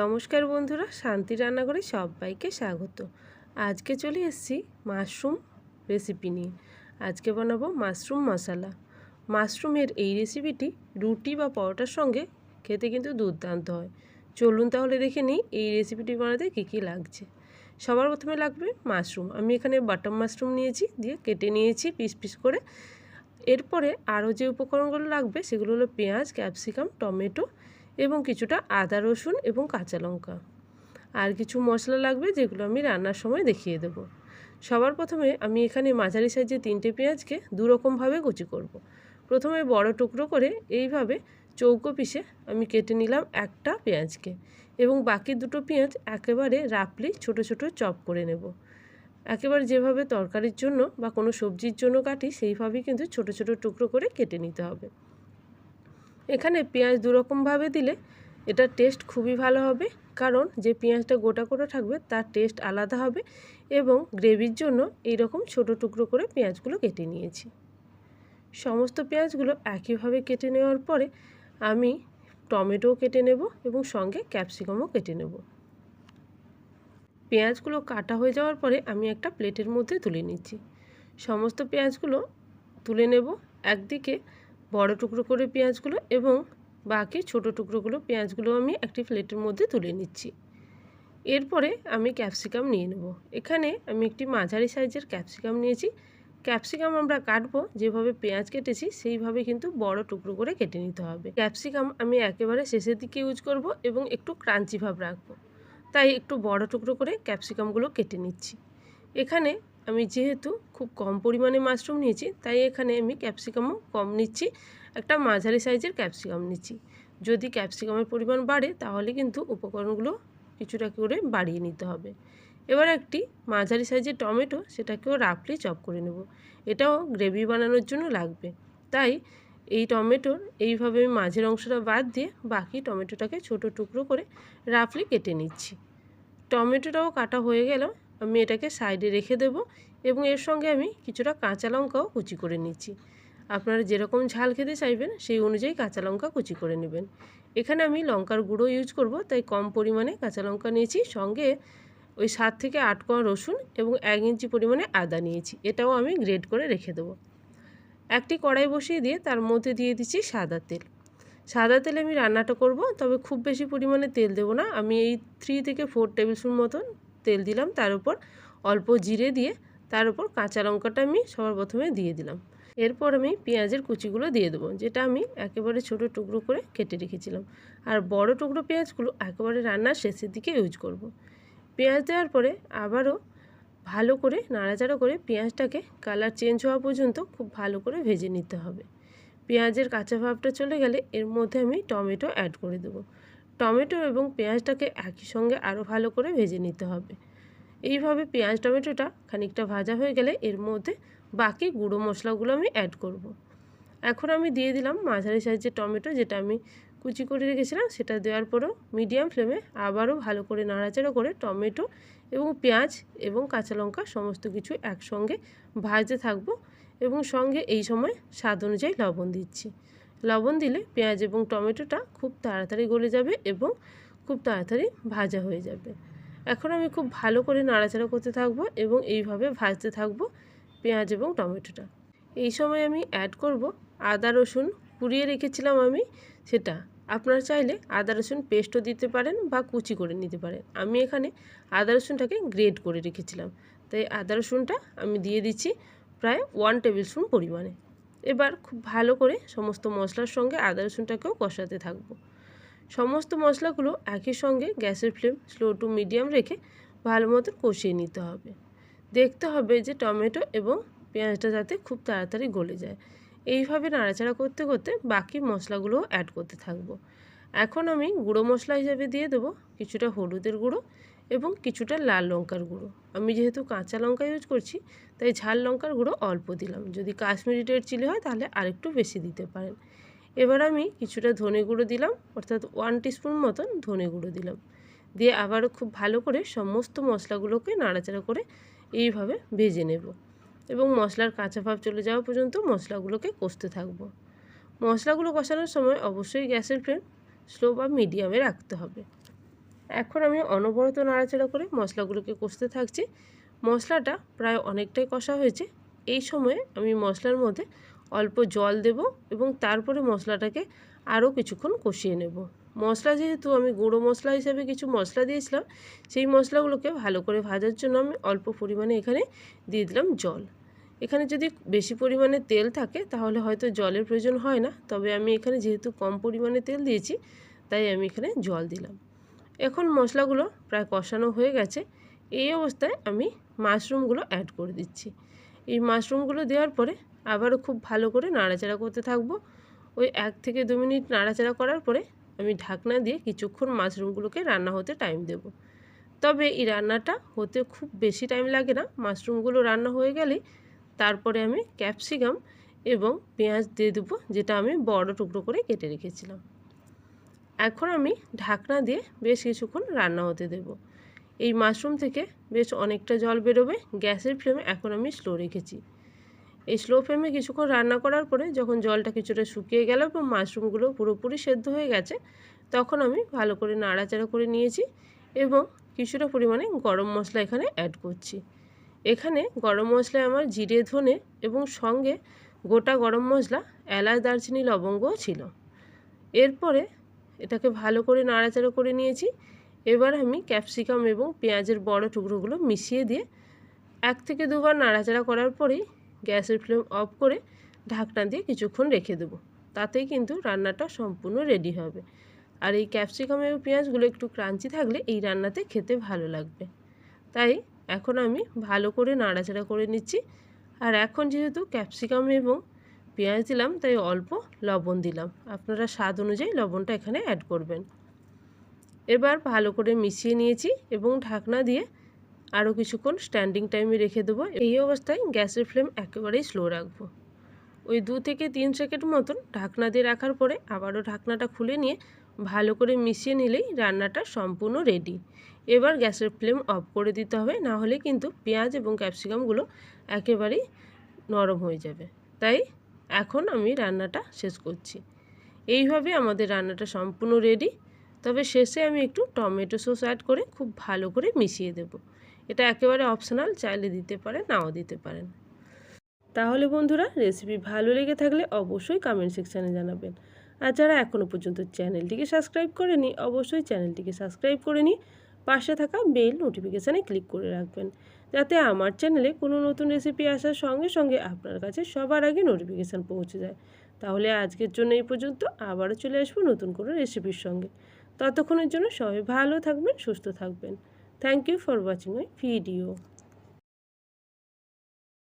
নমস্কার বন্ধুরা, শান্তি রান্নাঘরে সবাইকে স্বাগত। আজকে চলে এসেছি মাশরুম রেসিপি নিয়ে। আজকে বানাবো মাশরুম মশলা। মাশরুমের এই রেসিপিটি রুটি বা পরোটার সঙ্গে খেতে কিন্তু দুর্দান্ত হয়। চলুন তাহলে দেখে নিই এই রেসিপিটি বানাতে কী কী লাগছে। সবার প্রথমে লাগবে মাশরুম। আমি এখানে বাটম মাশরুম নিয়েছি, দিয়ে কেটে নিয়েছি পিস পিস করে। এরপরে আরও যে উপকরণগুলো লাগবে সেগুলো হলো পেঁয়াজ, ক্যাপসিকাম, টমেটো এবং কিছুটা আদা, রসুন এবং কাঁচা লঙ্কা। আর কিছু মশলা লাগবে যেগুলো আমি রান্নার সময় দেখিয়ে দেব। সবার প্রথমে আমি এখানে মাঝারি সাইজে তিনটে পেঁয়াজকে দুরকমভাবে কুচি করব। প্রথমে বড় টুকরো করে এইভাবে চৌকো পিসে আমি কেটে নিলাম একটা পেঁয়াজকে এবং বাকি দুটো পেঁয়াজ একেবারে রাপলি ছোট ছোট চপ করে নেব। একেবারে যেভাবে তরকারির জন্য বা কোনো সবজির জন্য কাটি সেইভাবেই কিন্তু ছোট ছোট টুকরো করে কেটে নিতে হবে। এখানে পেঁয়াজ দুরকমভাবে দিলে এটার টেস্ট খুবই ভালো হবে, কারণ যে পেঁয়াজটা গোটা করে থাকবে তার টেস্ট আলাদা হবে এবং গ্রেভির জন্য এই রকম ছোটো টুকরো করে পেঁয়াজগুলো কেটে নিয়েছি। সমস্ত পেঁয়াজগুলো একইভাবে কেটে নেওয়ার পরে আমি টমেটোও কেটে নেব এবং সঙ্গে ক্যাপসিকামও কেটে নেব। পেঁয়াজগুলো কাটা হয়ে যাওয়ার পরে আমি একটা প্লেটের মধ্যে তুলে নিচ্ছি। সমস্ত পেঁয়াজগুলো তুলে নেব, একদিকে বড় টুকরো করে পেঁয়াজগুলো এবং বাকি ছোট টুকরোগুলো পেঁয়াজগুলো আমি একটি প্লেটের মধ্যে তুলে নিচ্ছি। এরপরে আমি ক্যাপসিকাম নিয়ে নেব। এখানে আমি একটি মাঝারি সাইজের ক্যাপসিকাম নিয়েছি। ক্যাপসিকাম আমরা কাটবো, যেভাবে পেঁয়াজ কেটেছি সেইভাবে কিন্তু বড় টুকরো করে কেটে নিতে হবে। ক্যাপসিকাম আমি একেবারে শেষের দিকে ইউজ করব এবং একটু ক্রাঞ্চি ভাব রাখব। তাই একটু বড় টুকরো করে ক্যাপসিকামগুলো কেটে নিচ্ছি। এখানে আমি যেহেতু খুব কম পরিমাণে মাশরুম নিয়েছি, তাই এখানে আমি ক্যাপসিকামও কম নিচ্ছি। একটা মাঝারি সাইজের ক্যাপসিকাম নিচ্ছি। যদি ক্যাপসিকামের পরিমাণ বাড়ে, তাহলে কিন্তু উপকরণগুলো কিছুটা করে বাড়িয়ে নিতে হবে। এবার একটি মাঝারি সাইজের টমেটো, সেটাকেও রাফলি চপ করে নেব। এটাও গ্রেভি বানানোর জন্য লাগবে। তাই এই টমেটোর এইভাবে আমি মাঝের অংশটা বাদ দিয়ে বাকি টমেটোটাকে ছোট টুকরো করে রাফলি কেটে নিচ্ছি। টমেটোটাও কাটা হয়ে গেল। আমি এটাকে সাইডে রেখে দেব এবং এর সঙ্গে আমি কিছুটা কাঁচা লঙ্কাও কুচি করে নিচ্ছি। আপনারা যেরকম ঝাল খেতে চাইবেন, সেই অনুযায়ী কাঁচা লঙ্কা কুচি করে নেবেন। এখানে আমি লঙ্কার গুঁড়ো ইউজ করব, তাই কম পরিমাণে কাঁচা লঙ্কা নিয়েছি, সঙ্গে ওই সাত থেকে আট কোয়া রসুন এবং এক ইঞ্চি পরিমাণে আদা নিয়েছি। এটাও আমি গ্রেড করে রেখে দেবো। একটি কড়াই বসিয়ে দিয়ে তার মধ্যে দিয়ে দিচ্ছি সাদা তেল। সাদা তেলে আমি রান্নাটা করব, তবে খুব বেশি পরিমাণে তেল দেবো না। আমি এই থ্রি থেকে ফোর টেবিল স্পুন মতন তেল দিলাম, তার উপর অল্প জিরে দিয়ে তার উপর কাঁচা লঙ্কাটা আমি সবার প্রথমে দিয়ে দিলাম। এরপর আমি পেঁয়াজের কুচিগুলো দিয়ে দেবো, যেটা আমি একেবারে ছোট টুকরো করে কেটে রেখেছিলাম। আর বড় টুকরো পেঁয়াজগুলো একেবারে রান্নার শেষের দিকে ইউজ করব। পেঁয়াজ দেওয়ার পরে আবারও ভালো করে, নাড়াচাড়া করে পেঁয়াজটাকে কালার চেঞ্জ হওয়া পর্যন্ত খুব ভালো করে ভেজে নিতে হবে। পেঁয়াজের কাঁচা ভাবটা চলে গেলে এর মধ্যে আমি টমেটো অ্যাড করে দেবো। টমেটো এবং পেঁয়াজটাকে একই সঙ্গে আরও ভালো করে ভেজে নিতে হবে এইভাবে পেঁয়াজ, টমেটোটা খানিকটা ভাজা হয়ে গেলে এর মধ্যে বাকি গুঁড়ো মশলাগুলো আমি অ্যাড করব। এখন আমি দিয়ে দিলাম মাঝারি সাইজের টমেটো যেটা আমি কুচি করে রেখেছিলাম, সেটা দেওয়ার পরেও মিডিয়াম ফ্লেমে আবারও ভালো করে নাড়াচাড়া করে টমেটো এবং পেঁয়াজ এবং কাঁচা লঙ্কা সমস্ত কিছু একসঙ্গে ভাজতে থাকব এবং সঙ্গে এই সময় স্বাদ অনুযায়ী লবণ দিচ্ছি লবণ দিলে পেঁয়াজ এবং টমেটোটা খুব তাড়াতাড়ি গলে যাবে এবং খুব তাড়াতাড়ি ভাজা হয়ে যাবে। এখন আমি খুব ভালো করে নাড়াচাড়া করতে থাকব এবং এইভাবে ভাজতে থাকব পেঁয়াজ এবং টমেটোটা। এই সময় আমি অ্যাড করব আদা, রসুন কুড়িয়ে রেখেছিলাম আমি সেটা। আপনারা চাইলে আদা, রসুন পেস্টও দিতে পারেন বা কুচি করে নিতে পারেন। আমি এখানে আদা, রসুনটাকে গ্রেড করে রেখেছিলাম। তাই আদা, রসুনটা আমি দিয়ে দিচ্ছি প্রায় ওয়ান টেবিল স্পুন পরিমাণে। এবার খুব ভালো করে সমস্ত মশলার সঙ্গে আদা রসুনটাকেও কষাতে থাকব। সমস্ত মশলাগুলো একই সঙ্গে গ্যাসের ফ্লেম স্লো টু মিডিয়াম রেখে ভালো মতন কষিয়ে নিতে হবে। দেখতে হবে যে টমেটো এবং পেঁয়াজটা যাতে খুব তাড়াতাড়ি গলে যায়। এইভাবে নাড়াচাড়া করতে করতে বাকি মশলাগুলোও অ্যাড করতে থাকব। এখন আমি গুঁড়ো মশলা হিসাবে দিয়ে দেবো কিছুটা হলুদের গুঁড়ো এবং কিছুটা লাল লঙ্কার গুঁড়ো। আমি যেহেতু কাঁচা লঙ্কা ইউজ করছি, তাই ঝাল লঙ্কার গুঁড়ো অল্প দিলাম। যদি কাশ্মীরি রেড চিলি হয়, তাহলে আরেকটু বেশি দিতে পারেন। এবার আমি কিছুটা ধনে গুঁড়ো দিলাম, অর্থাৎ ওয়ান টিস্পুন মতন ধনে গুঁড়ো দিলাম। দিয়ে আবারও খুব ভালো করে সমস্ত মশলাগুলোকে নাড়াচাড়া করে এইভাবে ভেজে নেব। এবং মশলার কাঁচা ভাব চলে যাওয়া পর্যন্ত মশলাগুলোকে কষতে থাকব। মশলাগুলো কষানোর সময় অবশ্যই গ্যাসের ফ্লেম স্লো বা মিডিয়ামে রাখতে হবে। এখন আমি অনবরত নাড়াচাড়া করে মশলাগুলোকে কষতে থাকছি। মশলাটা প্রায় অনেকটাই কষা হয়েছে। এই সময়ে আমি মশলার মধ্যে অল্প জল দেব এবং তারপরে মশলাটাকে আরও কিছুক্ষণ কষিয়ে নেব। মশলা যেহেতু আমি গুঁড়ো মশলা হিসাবে কিছু মশলা দিয়েছিলাম, সেই মশলাগুলোকে ভালো করে ভাজার জন্য আমি অল্প পরিমাণে এখানে দিয়ে দিলাম জল। এখানে যদি বেশি পরিমাণে তেল থাকে, তাহলে হয়তো জলের প্রয়োজন হয় না। তবে আমি এখানে যেহেতু কম পরিমাণে তেল দিয়েছি, তাই আমি এখানে জল দিলাম। এখন মশলাগুলো প্রায় কষানো হয়ে গেছে। এই অবস্থায় আমি মাশরুমগুলো অ্যাড করে দিচ্ছি। এই মাশরুমগুলো দেওয়ার পরে আবারও খুব ভালো করে নাড়াচাড়া করতে থাকব। ওই এক থেকে দু মিনিট নাড়াচাড়া করার পরে আমি ঢাকনা দিয়ে কিছুক্ষণ মাশরুমগুলোকে রান্না হতে টাইম দেব। তবে এই রান্নাটা হতে খুব বেশি টাইম লাগে না। মাশরুমগুলো রান্না হয়ে গেলে তারপরে আমি ক্যাপসিকাম এবং পেঁয়াজ দিয়ে দেবো, যেটা আমি বড় টুকরো করে কেটে রেখেছিলাম। এখন আমি ঢাকনা দিয়ে বেশ কিছুক্ষণ রান্না হতে দেব। এই মাশরুম থেকে বেশ অনেকটা জল বেরোবে, গ্যাসের ফ্লেমে এখন আমি স্লো রেখেছি। এই স্লো ফ্লেমে কিছুক্ষণ রান্না করার পরে যখন জলটা কিছুটা শুকিয়ে গেল এবং মাশরুমগুলো পুরোপুরি সেদ্ধ হয়ে গেছে, তখন আমি ভালো করে নাড়াচাড়া করে নিয়েছি এবং কিছুটা পরিমাণে গরম মশলা এখানে অ্যাড করছি। এখানে গরম মশলায় আমার জিরে, ধনে এবং সঙ্গে গোটা গরম মশলা, এলাচ, দারচিনি, লবঙ্গও ছিল। এরপরে এটাকে ভালো করে নাড়াচাড়া করে নিয়েছি। এবার আমি ক্যাপসিকাম এবং পেঁয়াজের বড় টুকরোগুলো মিশিয়ে দিয়ে এক থেকে দুবার নাড়াচাড়া করার পরেই গ্যাসের ফ্লেম অফ করে ঢাকনা দিয়ে কিছুক্ষণ রেখে দেবো। তাতেই কিন্তু রান্নাটা সম্পূর্ণ রেডি হবে। আর এই ক্যাপসিকাম এবং পেঁয়াজগুলো একটু ক্রাঞ্চি থাকলে এই রান্নাতে খেতে ভালো লাগবে। তাই এখন আমি ভালো করে নাড়াচাড়া করে নিচ্ছি। আর এখন যেহেতু ক্যাপসিকাম এবং পেঁয়াজ দিলাম, তাই অল্প লবণ দিলাম। আপনারা স্বাদ অনুযায়ী লবণটা এখানে অ্যাড করবেন। এবার ভালো করে মিশিয়ে নিয়েছি এবং ঢাকনা দিয়ে আরও কিছুক্ষণ স্ট্যান্ডিং টাইমে রেখে দেবো। এই অবস্থায় গ্যাসের ফ্লেম একেবারেই স্লো রাখব। ওই দু থেকে তিন সেকেন্ড মতন ঢাকনা দিয়ে রাখার পরে আবারও ঢাকনাটা খুলে নিয়ে ভালো করে মিশিয়ে নিলেই রান্নাটা সম্পূর্ণ রেডি এবার গ্যাসের ফ্লেম অফ করে দিতে হবে, না হলে কিন্তু পেঁয়াজ এবং ক্যাপসিকামগুলো একেবারেই নরম হয়ে যাবে। তাই এখন আমি রান্নাটা শেষ করছি। এইভাবে আমাদের রান্নাটা সম্পূর্ণ রেডি তবে শেষে আমি একটু টমেটো সস অ্যাড করে খুব ভালো করে মিশিয়ে দেব। এটা একেবারে অপশনাল চাইলে দিতে পারেন, নাও দিতে পারেন। তাহলে বন্ধুরা রেসিপি ভালো লেগে থাকলে অবশ্যই কমেন্ট সেকশানে জানাবেন। আর যারা এখনও পর্যন্ত চ্যানেলটিকে সাবস্ক্রাইব করেনি, অবশ্যই চ্যানেলটিকে সাবস্ক্রাইব করে নিই পাশে থাকা বেল নোটিফিকেশানে ক্লিক করে রাখবেন। যাতে আমার চ্যানেলে কোনো নতুন রেসিপি আসার সঙ্গে সঙ্গে আপনার কাছে সবার আগে নোটিফিকেশান পৌঁছে যায়। তাহলে আজকের জন্য এই পর্যন্ত আবারও চলে আসব নতুন কোনো রেসিপির সঙ্গে। ততক্ষণের জন্য সবাই ভালো থাকবেন, সুস্থ থাকবেন। Thank you for watching my video